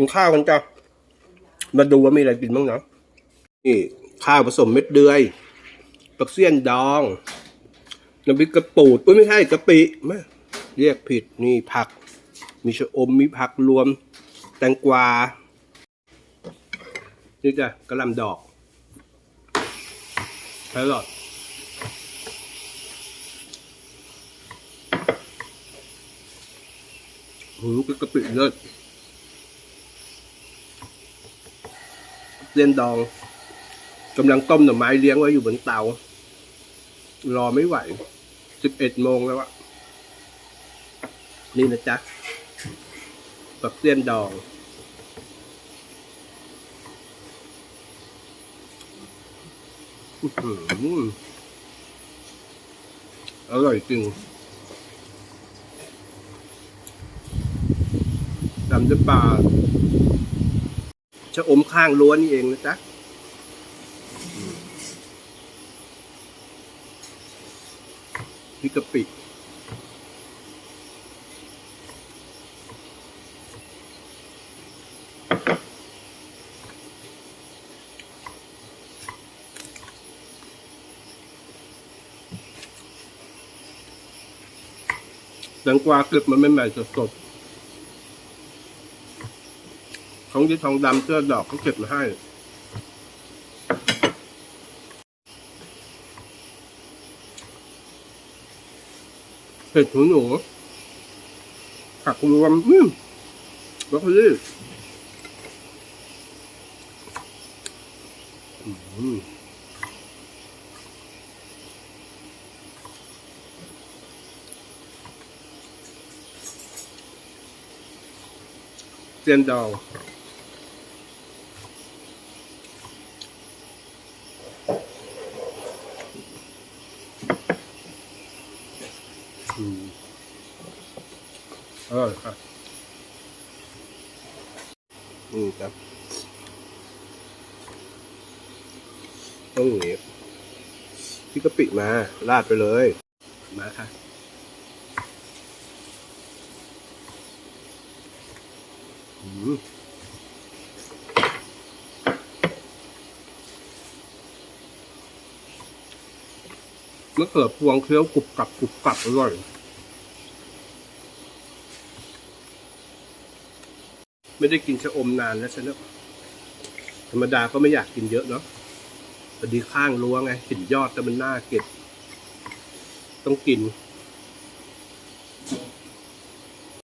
กินข้าวกันจ้ะมาดูว่ามีอะไรกินบ้างนะนี่ข้าวผสมเม็ดเดือยปักเสี้ยนดองน้ำพริกกระปูดอุ้ยไม่ใช่กะปิแม่เรียกผิดนี่ผัก มีชะอมมีผักรวม แตงกวา นี่จ้ะกระลำดอกแครอทหืมกะปิเลิศ เส้นดองกำลังต้มหน่อไม้เลี้ยงไว้อยู่บนเตา รอไม่ไหวสิบเอ็ดโมงแล้วอะนี่นะจ๊ะปักเส้นดอง อร่อยจริงดำด้วยปลาะอมข้างล้วนนี่เองนะจ๊ะพริกกะปิแตงกวาเก็บมันไม่ใหม่สดๆ ของที่ทองดำเสื้อดอกเขาเก็บมาให้เห็ดหูหนูผักรวมอืมบรอกลี่เจียนดอง อืมอร่อยค่ะนี่ครับต้องอย่างนี้พี่กะปิมาราดไปเลย มาค่ะอืม มะเขือพวงเคี้ยวกรุบกรับกรุบกรับอร่อย ไม่ได้กินชะอมนานแล้วฉันนะธรรมดาก็ไม่อยากกินเยอะเนาะพอดีข้างรั้วไงเห็นยอดแต่มันน่าเก็บ ต้องกิน